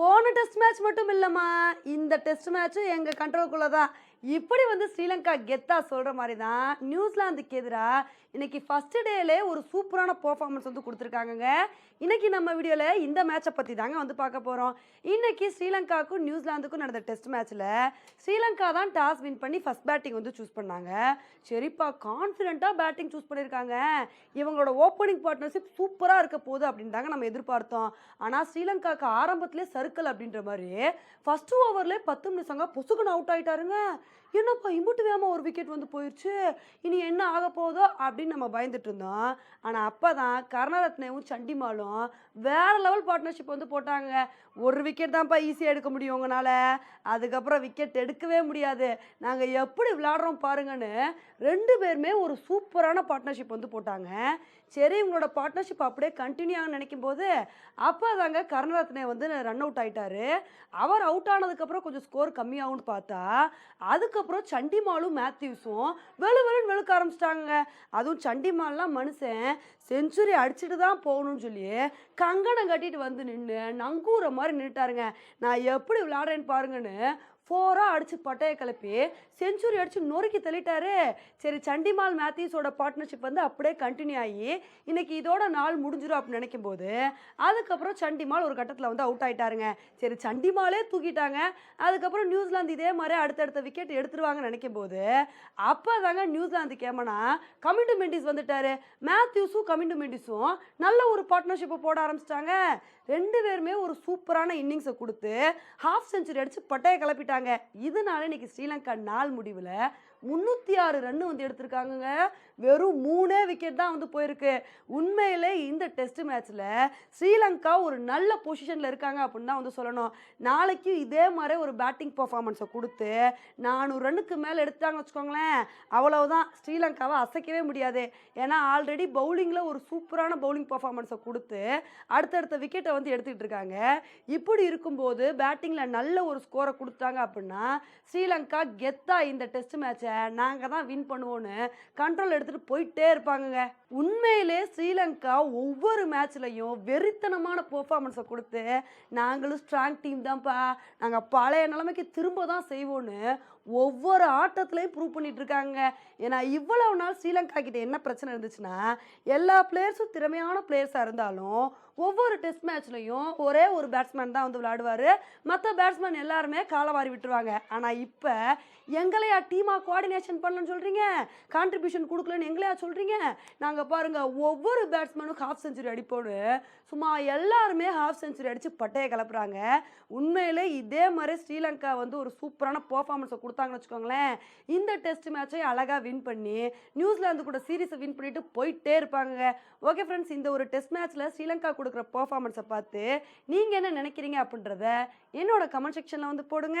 போன test match மட்டும் இல்லைம்மா. இந்த டெஸ்ட் மேட்ச்சும் எங்கள் கண்ட்ரோலுக்குள்ளே தான் இப்படி வந்து ஸ்ரீலங்கா கெத்தா சொல்கிற மாதிரி தான் நியூசிலாந்துக்கு எதிராக இன்னைக்கு ஃபஸ்ட்டு டேலே ஒரு சூப்பரான பர்ஃபார்மன்ஸ் வந்து கொடுத்துருக்காங்கங்க. இன்னைக்கு நம்ம வீடியோவில் இந்த மேட்சை பற்றி தாங்க வந்து பார்க்க போகிறோம் இன்னைக்கு ஸ்ரீலங்காவுக்கும் நியூசிலாந்துக்கும் நடந்த டெஸ்ட் மேட்ச்சில் ஸ்ரீலங்கா தான் டாஸ் வின் பண்ணி ஃபஸ்ட் பேட்டிங் வந்து சூஸ் பண்ணாங்க. சரிப்பா கான்ஃபிடென்ட்டாக பேட்டிங் சூஸ் பண்ணியிருக்காங்க இவங்களோட ஓப்பனிங் பார்ட்னர்ஷிப் சூப்பராக இருக்க போகுது அப்படின்னு தாங்க நம்ம எதிர்பார்த்தோம். ஆனால் ஸ்ரீலங்காவுக்கு ஆரம்பத்திலே சர்க்கிள் அப்படின்ற மாதிரி ஃபஸ்ட்டு ஓவர்லேயே பத்து நிமிஷங்க பொசுக்குன்னு அவுட் ஆகிட்டாருங்க என்னப்பா இம்புட்டு வேகமாக ஒரு விக்கெட் வந்து போயிடுச்சு இனி என்ன ஆக போதோ அப்படின்னு நம்ம பயந்துட்டு இருந்தோம். ஆனால் அப்போ தான் கருணரத்னவும் சண்டிமாலும் வேறு லெவல் பார்ட்னர்ஷிப் வந்து போட்டாங்க. ஒரு விக்கெட் தான்ப்பா ஈஸியாக எடுக்க முடியும் உங்களால் அதுக்கப்புறம் விக்கெட் எடுக்கவே முடியாது. நாங்கள் எப்படி விளாடுறோம் பாருங்கன்னு ரெண்டு பேருமே ஒரு சூப்பரான பார்ட்னர்ஷிப் வந்து போட்டாங்க. சரி இவங்களோட பார்ட்னர்ஷிப் அப்படியே கண்டினியூ ஆகும் நினைக்கும் போது அப்போ தாங்க கருணரத்னே வந்து ரன் அவுட் ஆகிட்டாரு அவர் அவுட் ஆனதுக்கப்புறம் கொஞ்சம் ஸ்கோர் கம்மியாகும்னு பார்த்தா அது அதுக்கப்புறம் சண்டிமாலும் மேத்யூஸும் வெளு வெளுன்னு வெளுக்க ஆரம்பிச்சிட்டாங்க அதுவும் சண்டிமால்லாம் மனுஷன் செஞ்சுரி அடிச்சுட்டு தான் போகணும்னு சொல்லி கங்கணம் கட்டிட்டு வந்து நின்று நங்கூர மாதிரி நின்றுட்டாருங்க நான் எப்படி விளையாடுறேன்னு பாருங்கன்னு ஃபோராக அடித்து பட்டையை கிளப்பி செஞ்சுரி அடித்து நொறுக்கி தள்ளிட்டாரு. சரி சண்டிமால் மேத்யூஸோட பார்ட்னர்ஷிப் வந்து அப்படியே கண்டினியூ ஆகி இன்னைக்கு இதோட நாள் முடிஞ்சிடும் அப்படின்னு நினைக்கும் போது அதுக்கப்புறம் சண்டிமால் ஒரு கட்டத்தில் வந்து அவுட் ஆகிட்டாருங்க சரி சண்டிமாலே தூக்கிட்டாங்க. அதுக்கப்புறம் நியூசிலாந்து இதே மாதிரி அடுத்தடுத்த விக்கெட் எடுத்துருவாங்கன்னு நினைக்கும் போது அப்போ தாங்க நியூசிலாந்து கேமனா கமிண்டு மெண்டிஸ் வந்துட்டாரு. மேத்யூஸும் கமிண்டு மெண்டிஸும் நல்ல ஒரு பார்ட்னர்ஷிப்பை போட ஆரம்பிச்சிட்டாங்க. ரெண்டு பேருமே ஒரு சூப்பரான இன்னிங்ஸை கொடுத்து ஹாஃப் செஞ்சுரி அடித்து பட்டையை கிளப்பிட்டாங்க. இதனால இன்னைக்கு ஸ்ரீலங்கா நாள் முடிவில் முந்நூற்றி ஆறு ரன் வந்து எடுத்திருக்காங்க வெறும் மூணே விக்கெட் தான் வந்து போயிருக்கு. உண்மையிலே இந்த டெஸ்ட் மேட்ச்சில் ஸ்ரீலங்கா ஒரு நல்ல பொசிஷனில் இருக்காங்க அப்படின்னு தான் வந்து சொல்லணும். நாளைக்கு இதே மாதிரி ஒரு பேட்டிங் பர்ஃபார்மன்ஸை கொடுத்து நானூறு ரன்னுக்கு மேலே எடுத்தாங்கன்னு வச்சுக்கோங்களேன். அவ்வளவுதான். ஸ்ரீலங்காவை அசைக்கவே முடியாது. ஏன்னா ஆல்ரெடி பவுலிங்கில் ஒரு சூப்பரான பவுலிங் பர்ஃபார்மன்ஸை கொடுத்து அடுத்தடுத்த விக்கெட்டை வந்து எடுத்துக்கிட்டு இருக்காங்க. இப்படி இருக்கும்போது பேட்டிங்கில் நல்ல ஒரு ஸ்கோரை கொடுத்தாங்க அப்படின்னா ஸ்ரீலங்கா கெத்தா இந்த டெஸ்ட் மேட்சை நாங்கள் தான் வின் பண்ணுவோன்னு கண்ட்ரோல் எடுத்துகிட்டு போயிட்டே இருப்பாங்கங்க. உண்மையிலே ஸ்ரீலங்கா ஒவ்வொரு மேட்ச்லையும் வெறித்தனமான பெர்ஃபார்மன்ஸை கொடுத்து நாங்களும் ஸ்ட்ராங் டீம் தான்ப்பா நாங்கள் பழைய நிலைமைக்கு திரும்ப தான் செய்வோன்னு ஒவ்வொரு ஆட்டத்துலையும் ப்ரூவ் பண்ணிட்டு இருக்காங்க. ஏன்னா இவ்வளவு நாள் ஸ்ரீலங்கா கிட்ட என்ன பிரச்சனை இருந்துச்சுன்னா எல்லா பிளேயர்ஸும் திறமையான பிளேயர்ஸாக இருந்தாலும் ஒவ்வொரு டெஸ்ட் மேட்ச்லையும் ஒரே ஒரு பேட்ஸ்மேன் தான் வந்து விளையாடுவார். மற்ற பேட்ஸ்மேன் எல்லாருமே காலவாரி விட்டுருவாங்க. ஆனால் இப்போ எங்களையா டீமாக கோஆர்டினேஷன் பண்ணலன்னு சொல்கிறீங்க கான்ட்ரிபியூஷன் கொடுக்கலன்னு எங்களையா சொல்கிறீங்க நாங்கள் பாருங்கள் ஒவ்வொரு பேட்ஸ்மேனும் ஹாஃப் செஞ்சுரி அடிப்போன்னு சும்மா எல்லாருமே ஹாஃப் செஞ்சுரி அடித்து பட்டையை கிளப்புறாங்க உண்மையிலே இதே மாதிரி ஸ்ரீலங்கா வந்து ஒரு சூப்பரான பர்ஃபார்மன்ஸை கொடுத்தாங்கன்னு வச்சுக்கோங்களேன். இந்த டெஸ்ட் மேட்சை அழகாக வின் பண்ணி நியூசிலாந்து கூட சீரீஸை வின் பண்ணிட்டு போயிட்டே இருப்பாங்க ஓகே ஃப்ரெண்ட்ஸ் இந்த ஒரு டெஸ்ட் மேட்ச்சில் ஸ்ரீலங்கா கொடுக்குற பர்ஃபார்மன்ஸை பார்த்து நீங்கள் என்ன நினைக்கிறீங்க அப்படின்றத என்னோட கமெண்ட் செக்ஷனில் வந்து போடுங்க.